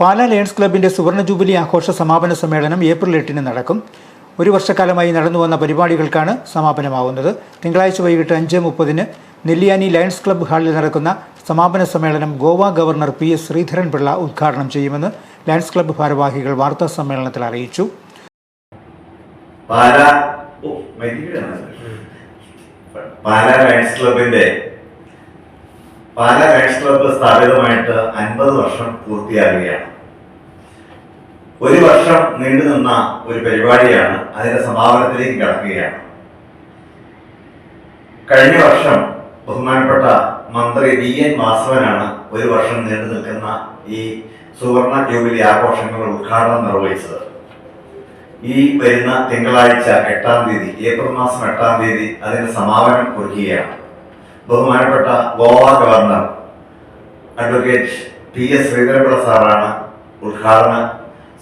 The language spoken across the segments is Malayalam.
പാലാ ലയൺസ് ക്ലബിന്റെ സുവർണ ജൂബിലി ആഘോഷ സമാപന സമ്മേളനം ഏപ്രിൽ എട്ടിന് നടക്കും. ഒരു വർഷക്കാലമായി നടന്നു വന്ന പരിപാടികൾക്കാണ് സമാപനമാവുന്നത്. തിങ്കളാഴ്ച വൈകിട്ട് അഞ്ച് മുപ്പതിന് നെല്ലിയാനി ലയൺസ് ക്ലബ്ബ് ഹാളിൽ നടക്കുന്ന സമാപന സമ്മേളനം Goa governor P S Sreedharan Pillai ഉദ്ഘാടനം ചെയ്യുമെന്ന് ലയൺസ് ക്ലബ്ബ് ഭാരവാഹികൾ വാർത്താ സമ്മേളനത്തിൽ അറിയിച്ചു. പാലാ ലയൺസ് ക്ലബിന്റെ പാല ലയൺസ് ക്ലബ്ബ് സ്ഥാപിതമായിട്ട് അൻപത് വർഷം പൂർത്തിയാകുകയാണ്. ഒരു വർഷം നീണ്ടു നിന്ന ഒരു പരിപാടിയാണ് അതിന്റെ സമാപനത്തിലേക്ക് കടക്കുകയാണ്. കഴിഞ്ഞ വർഷം ബഹുമാനപ്പെട്ട മന്ത്രി വി എൻ വാസവനാണ് ഒരു വർഷം നീണ്ടു നിൽക്കുന്ന ഈ സുവർണ ജൂബിലി ആഘോഷങ്ങളുടെ ഉദ്ഘാടനം നിർവഹിച്ചത്. ഈ വരുന്ന തിങ്കളാഴ്ച എട്ടാം തീയതി ഏപ്രിൽ മാസം എട്ടാം തീയതി അതിന്റെ സമാപനം കുറിക്കുകയാണ്. ബഹുമാനപ്പെട്ട Goa governor advocate P S Sreedhara Pillai സാറാണ് ഉദ്ഘാടന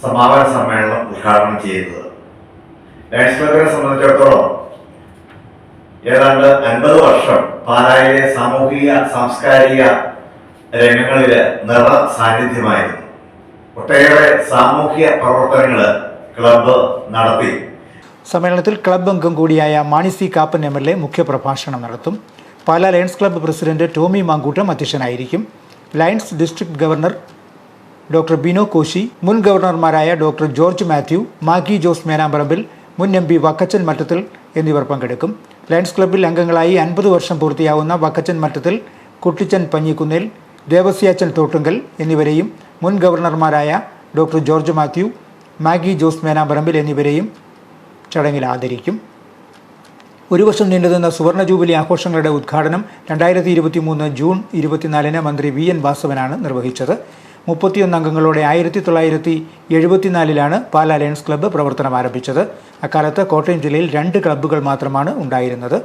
സമാപന സമ്മേളനം ഉദ്ഘാടനം ചെയ്തത്. ലയൺസ് ക്ലബിനെ സംബന്ധിച്ചിടത്തോളം ഏതാണ്ട് അൻപത് വർഷം പാലായിലെ സാമൂഹിക സാംസ്കാരിക രംഗങ്ങളിൽ നിറ സാന്നിധ്യമായിരുന്നു. ഒട്ടേറെ സാമൂഹ്യ പ്രവർത്തനങ്ങൾ ക്ലബ്ബ് നടത്തി. സമ്മേളനത്തിൽ ക്ലബ് അംഗം കൂടിയായ Mani C Kappan M L A മുഖ്യപ്രഭാഷണം നടത്തും. Pala Lions club president Tomy Mankoottam അധ്യക്ഷനായിരിക്കും. Lions district governor doctor Bino Koshy മുൻ ഗവർണർമാരായ ഡോക്ടർ ജോർജ് മാത്യു മാഗി ജോസ് മേനാമ്പറമ്പിൽ മുൻ എം പി വക്കച്ചൻ മറ്റത്തിൽ എന്നിവർ പങ്കെടുക്കും. ലയൺസ് ക്ലബ്ബിൽ അംഗങ്ങളായി അൻപത് വർഷം പൂർത്തിയാവുന്ന വക്കച്ചൻ മറ്റത്തിൽ കുട്ടിച്ചൻ പഞ്ഞിക്കുന്നേൽ ദേവസ്യാച്ചൻ തോട്ടുങ്കൽ എന്നിവരെയും മുൻ ഗവർണർമാരായ ഡോക്ടർ ജോർജ് മാത്യു മാഗി ജോസ് മേനാമ്പറമ്പിൽ എന്നിവരെയും ചടങ്ങിൽ ആദരിക്കും. ഒരു വർഷം നീണ്ടുനിന്ന സുവർണ ജൂബിലി ആഘോഷങ്ങളുടെ ഉദ്ഘാടനം രണ്ടായിരത്തി ഇരുപത്തി മൂന്ന് ജൂൺ ഇരുപത്തിനാലിന് മന്ത്രി വി എൻ വാസവനാണ് നിർവഹിച്ചത്. മുപ്പത്തിയൊന്ന് അംഗങ്ങളോടെ ആയിരത്തി തൊള്ളായിരത്തി എഴുപത്തിനാലിലാണ് പാലാ ലയൺസ് ക്ലബ്ബ് പ്രവർത്തനം ആരംഭിച്ചത്. അക്കാലത്ത് കോട്ടയം ജില്ലയിൽ രണ്ട് ക്ലബ്ബുകൾ മാത്രമാണ് ഉണ്ടായിരുന്നത്.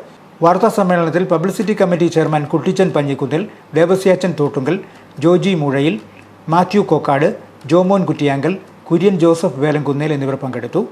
വാർത്താ സമ്മേളനത്തിൽ publicity committee chairman Kuttichan Panjikunnil Devasyachan Thottungal Joji Muzhayil Mathew Kokkad Jomon Kuttiyankal Kurian Joseph Velankunnel എന്നിവർ പങ്കെടുത്തു.